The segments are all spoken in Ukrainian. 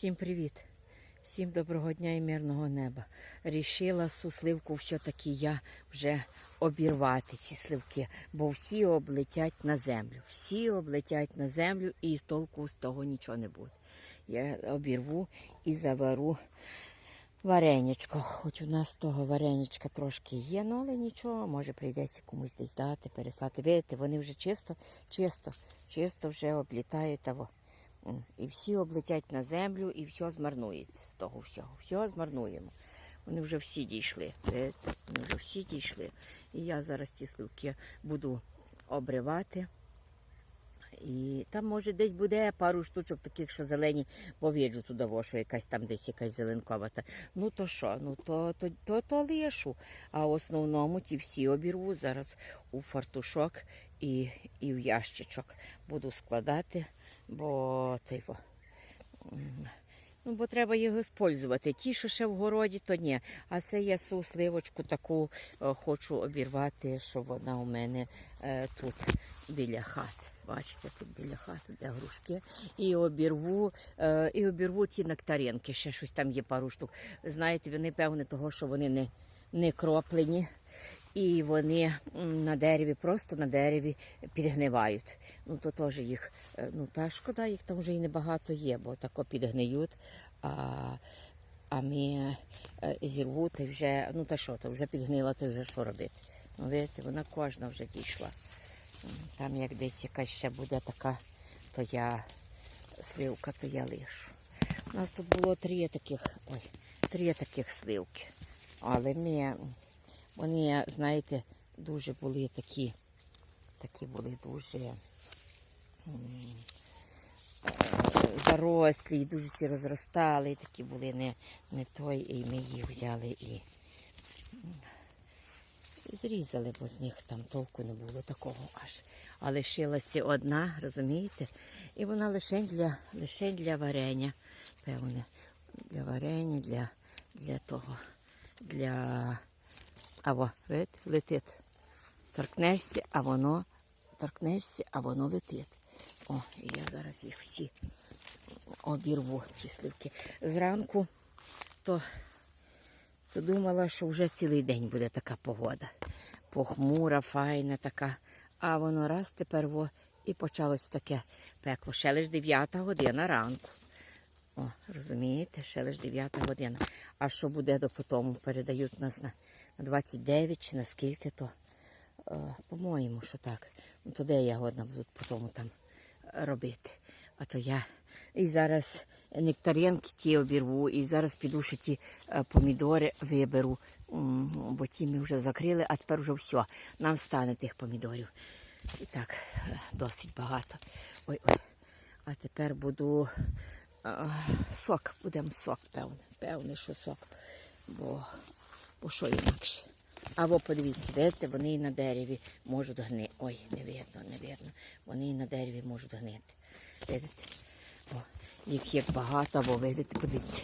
Всім привіт! Всім доброго дня і мирного неба. Рішила цю сливку все-таки я вже обірвати ці сливки, бо всі облетять на землю. Всі облетять на землю і толку з того нічого не буде. Я обірву і завару вареничко. Хоч у нас того вареничка трошки є, ну але нічого, може прийдеться комусь десь дати, переслати. Видите, вони вже чисто, чисто, чисто вже облітають того. М, І всі облетять на землю, і все змарнується з того всього. Все змарнуємо. Вони вже всі дійшли. Вони вже всі дійшли. І я зараз ці сливки буду обривати. І там, може, десь буде пару штучок таких, що зелені, бо виджу туди, що якась там десь якась зеленковата. Ну то що? Ну то, то, то, то лишу. А в основному ті всі обірву зараз у фартушок і, і в ящичок буду складати, бо м, Ну, бо треба їх використовувати. Ті, що ще в городі, то ні. А це я цю сливочку таку е, хочу обірвати, що вона у мене е, тут біля хати. Бачите, тут біля хати, де грушки. І обірву, е, і обірву ті нектаринки. Ще щось там є пару штук. Знаєте, вони певне того, що вони не, не кроплені. І вони на дереві, просто на дереві підгнивають. Ну то теж їх, е, ну та шкода, їх там вже і небагато є, бо тако підгниють. А, а ми е, зірву, ти вже, ну та що, то вже підгнила, ти вже що робити? Ну, видите, вона кожна вже дійшла. Там як десь якась ще буде така, то я сливка, то я лишу. У нас тут було три таких, ой, три таких сливки. Але ми, вони, знаєте, дуже були такі, такі були дуже зарослі, дуже всі розростали, такі були не, не той, і ми їх взяли і зрізали, бо з них там толку не було такого аж. А лишилася одна, розумієте? І вона лише для, лише для варення, певне. Для варення, для, для того, для. Або, летить. Торкнешся, а воно торкнешся, а воно летить. О, я зараз їх всі обірву, ці сливки. Зранку то, то думала, що вже цілий день буде така погода. Похмура, файна така. А воно раз тепер во, і почалось таке пекло. Ще лиш 9 година ранку. О, розумієте, ще лиш 9 година. А що буде до потому? Передають нас на, на 29 чи на скільки то. Е, по-моєму, що так. Ну, то де я годна буду потім там робити. А то я і зараз нектаринки ті обірву, і зараз піду ще ті е, помідори виберу, бо ті ми вже закрили, а тепер вже все. Нам стане тих помідорів. І так, е, досить багато. Ой, ой. А тепер буду е, сок, будемо сок, певне. Певне, що сок. Бо, бо що інакше. Або подивіться, видите, вони і на дереві можуть гнити. Ой, не видно, не видно. Вони і на дереві можуть гнити. Видите? О, їх як багато, або видите, подивіться.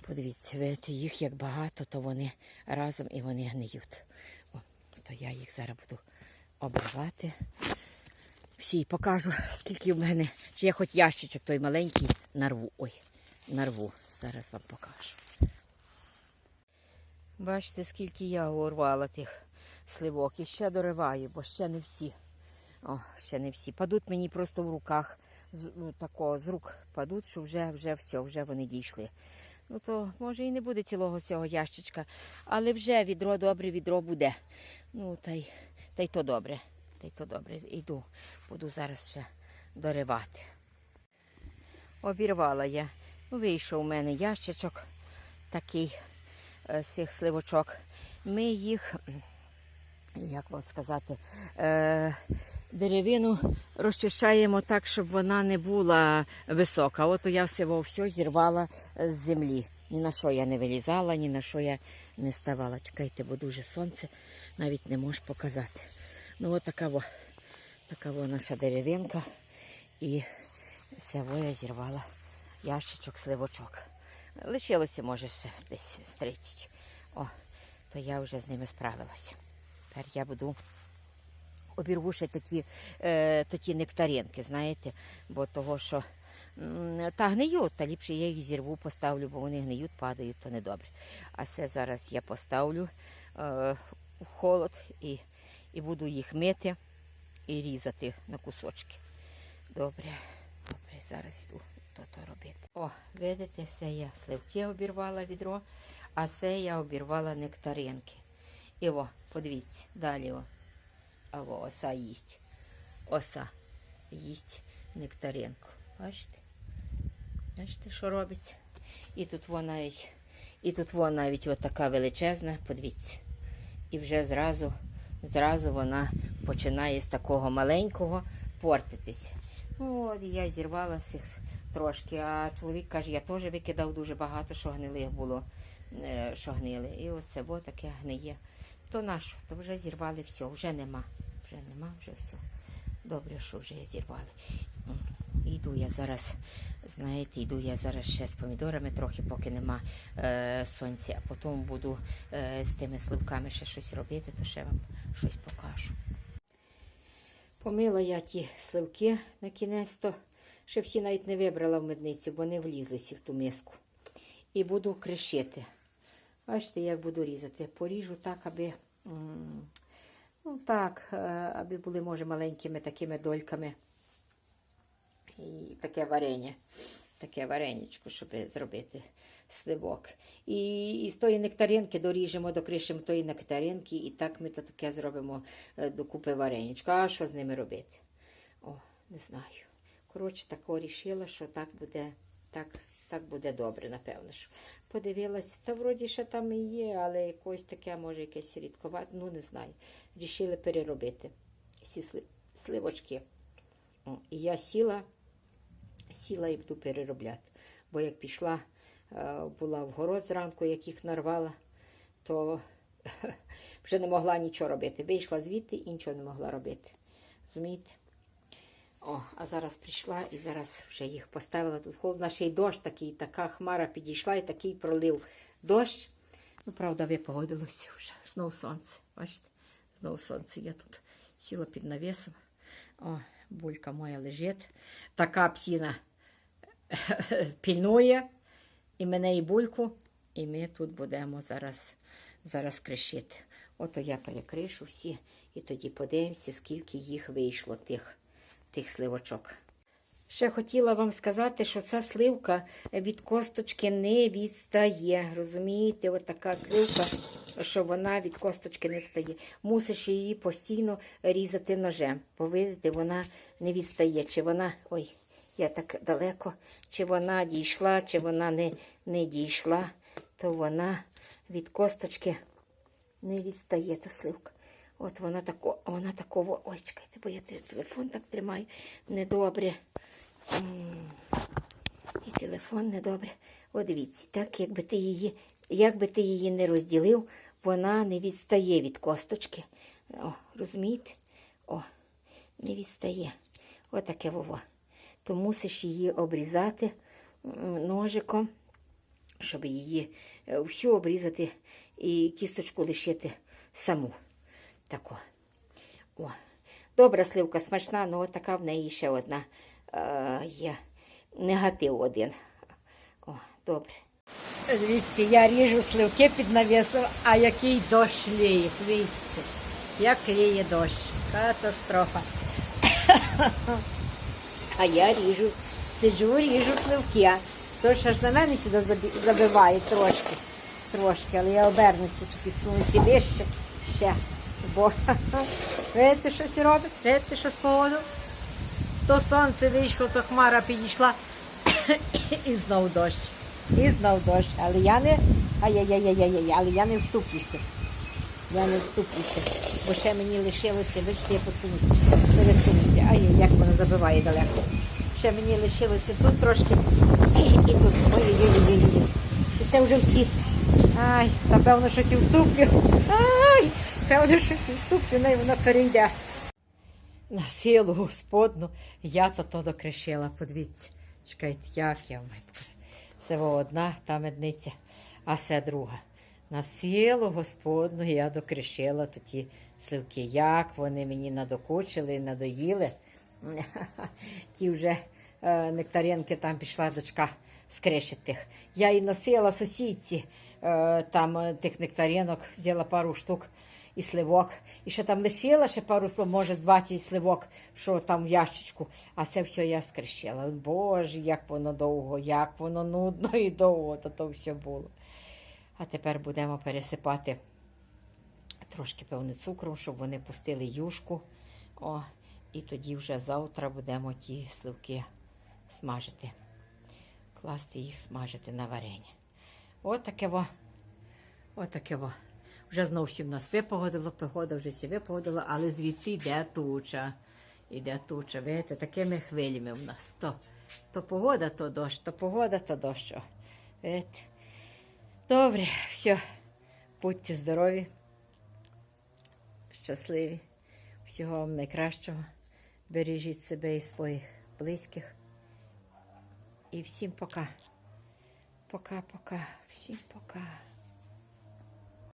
Подивіться, видите, їх як багато, то вони разом і вони гниють. О, то я їх зараз буду обривати. Всі покажу, скільки в мене. Чи я хоч ящичок той маленький нарву. Ой, нарву. Зараз вам покажу. Бачите, скільки я урвала тих сливок. І ще дориваю, бо ще не всі. О, ще не всі. Падуть мені просто в руках. З, тако, з рук падуть, що вже, вже все, вже вони дійшли. Ну то може і не буде цілого цього ящичка, але вже відро добре, відро буде. Ну, та й, та й то добре. Та й то добре. Йду, буду зараз ще доривати. Обірвала я. Вийшов у мене ящичок такий з цих сливочок. Ми їх, як вам сказати, е, деревину розчищаємо так, щоб вона не була висока. От я всього все зірвала з землі. Ні на що я не вилізала, ні на що я не ставала. Чекайте, бо дуже сонце навіть не можу показати. Ну от така во, така во наша деревинка. І всього я зірвала ящичок сливочок. Лишилося, може, ще десь з 30. О, то я вже з ними справилася. Тепер я буду обірву ще такі, е, такі нектаринки, знаєте, бо того, що та гниють, та ліпше я їх зірву, поставлю, бо вони гниють, падають, то не добре. А це зараз я поставлю е, в холод і, і буду їх мити і різати на кусочки. Добре, добре, зараз йду то, то робити. О, видите, це я сливки обірвала відро, а це я обірвала нектаринки. І о, подивіться, далі о. А во, оса їсть. Оса їсть нектаринку. Бачите? Бачите, що робиться? І тут вона навіть, і тут вона навіть така величезна, подивіться. І вже зразу, зразу вона починає з такого маленького портитись. От я зірвала цих трошки, а чоловік каже, я теж викидав дуже багато, що гнилих було, е, що гнили. І оце бо таке гниє. То нащо? То вже зірвали все, вже нема. Вже нема, вже все. Добре, що вже зірвали. Йду я зараз, знаєте, йду я зараз ще з помідорами трохи, поки нема е, сонця, а потім буду е, з тими сливками ще щось робити, то ще вам щось покажу. Помила я ті сливки на кінець, то ще всі навіть не вибрала в медницю, бо не влізлися в ту миску. І буду кришити. Бачите, як буду різати. Поріжу так, аби, ну так, е, аби були, може, маленькими такими дольками. І таке варення. Таке вареничко, щоб зробити сливок. І, і з тої нектаринки доріжемо, докришимо тої нектаринки, і так ми то таке зробимо е, докупи вареничко. А що з ними робити? О, не знаю. Коротше, тако рішила, що так буде, так, так буде добре, напевно. Що. Подивилася, та вроді ще там і є, але якось таке, може, якесь рідковате, ну не знаю. Рішили переробити ці сливочки. О, і я сіла, сіла і буду переробляти. Бо як пішла, е, була в город зранку, як їх нарвала, то вже не могла нічого робити. Вийшла звідти і нічого не могла робити. Розумієте? О, а зараз прийшла і зараз вже їх поставила. Тут холодно, ще й дощ такий, така хмара підійшла і такий пролив дощ. Ну, правда, випогодилося вже. Знов сонце. Бачите? Знову сонце. Я тут сіла під навісом. О, булька моя лежить. Така псіна пільнує і мене, і бульку. І ми тут будемо зараз, зараз кришити. Ото я перекришу всі, і тоді подивимося, скільки їх вийшло, тих, тих сливочок. Ще хотіла вам сказати, що ця сливка від косточки не відстає. Розумієте, от сливка, що вона від косточки не відстає. Мусиш її постійно різати ножем. Бо видите, вона не відстає. Чи вона. Ой, я так далеко, чи вона дійшла, чи вона не, не дійшла, то вона від косточки не відстає та сливка. От вона тако, вона такого. Ой, чекайте, бо я телефон так тримаю недобре. І телефон недобре. О, дивіться, так, якби ти її, якби ти її не розділив, вона не відстає від косточки. О, розумієте? О, не відстає. Отаке вово. То мусиш її обрізати ножиком, щоб її е, всю обрізати і кісточку лишити саму. Тако. О. Добра сливка смачна, але така в неї ще одна е, є. Негатив один. О, добре. Дивіться, я ріжу сливки під навісом, а який дощ ліє. Дивіться, як ліє дощ. Катастрофа. А я ріжу, сиджу, ріжу сливки. Тож аж на мене сюди забиває трошки. Трошки, але я обернуся, чи підсунуся вище ще. Бо видите, щось робить? Видите, що з поводу? То сонце вийшло, то хмара підійшла і знов дощ. І знов дощ. Але я не. Ай-яй-яй-яй-яй, але я не вступлюся. Я не вступлюся. Бо ще мені лишилося, бачите, я посунуся, пересунуся. Ай, як воно забиває далеко. Ще мені лишилося тут трошки і тут. Ой-ой-ой-ой. І це вже всі. Ай, напевно, щось і вступлю. Ай, певно, щось ну і воно перейде. На силу господну я то то докришила. Подивіться. Чекайте, як я вам. Це одна та медниця, а це друга. На силу господну я докришила то ті сливки. Як вони мені надокучили, надоїли. Ті вже е, нектаринки, там пішла дочка тих. Я і носила сусідці е, там е, тих нектаринок, взяла пару штук і сливок. І ще там лишила ще пару слов, може 20 сливок, що там в ящичку. А це все я скрещила. Боже, як воно довго, як воно нудно і довго, то то все було. А тепер будемо пересипати трошки певне цукром, щоб вони пустили юшку. О, і тоді вже завтра будемо ті сливки смажити. Класти їх смажити на варення. От таке во. От таке во. Вже знову всім нас випогодило, погода вже всі випогодила, але звідти йде туча. Іде туча. Видите, такими хвилями в нас. То, то погода, то дощ, то погода, то дощ. Видите? Добре, все. Будьте здорові, щасливі. Всього вам найкращого. Бережіть себе і своїх близьких. І всім пока. Пока-пока. Всім пока.